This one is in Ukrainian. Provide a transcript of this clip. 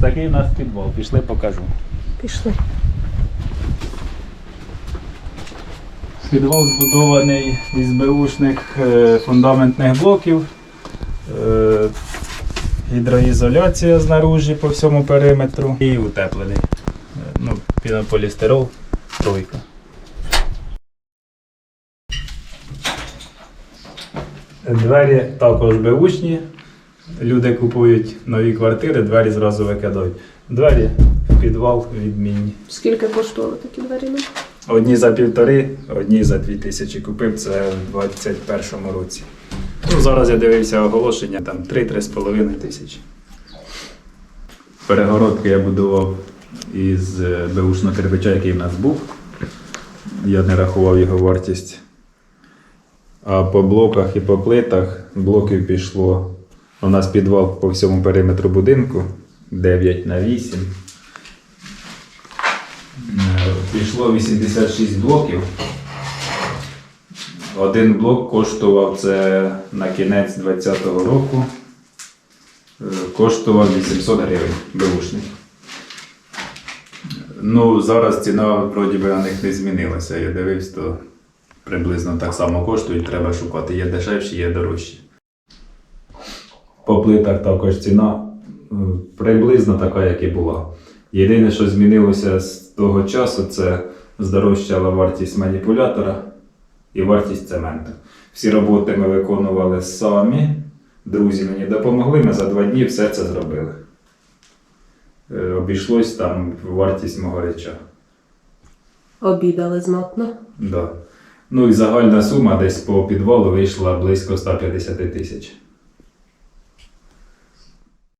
такий у нас підвал. Пішли покажу. Пішли. Підвал збудований із беушних е, фундаментних блоків. Е, Гідроізоляція знаружі по всьому периметру і утеплений. Е, Ну, пінополістирол, тройка. Двері також беушні. Люди купують нові квартири, двері зразу викидають. Двері в підвал відмінні. Скільки коштували такі двері? Одні за півтори, одні за дві тисячі купив, це в 21-му році. Ну, зараз я дивився оголошення, там 3-3,5 тисячі. Перегородки я будував із е, беушного кирпича, який в нас був. Я не рахував його вартість. А по блоках і по плитах блоків пішло. У нас підвал по всьому периметру будинку 9 на 8. Е, Пішло 86 блоків. Один блок коштував це на кінець 2020 року. е, Коштував 800 гривень беушний. Ну, зараз ціна вроді би на них не змінилася. Я дивився, то приблизно так само коштують, треба шукати. Є дешевші, є дорожчі. По плитах також ціна приблизно така, як і була. Єдине, що змінилося з того часу, це здорожчала вартість маніпулятора і вартість цементу. Всі роботи ми виконували самі. Друзі мені допомогли, ми за два дні все це зробили. Е, Обійшлось там вартість мого реча. Обідали знатно. Да. Ну і загальна сума десь по підвалу вийшла близько 150 тисяч.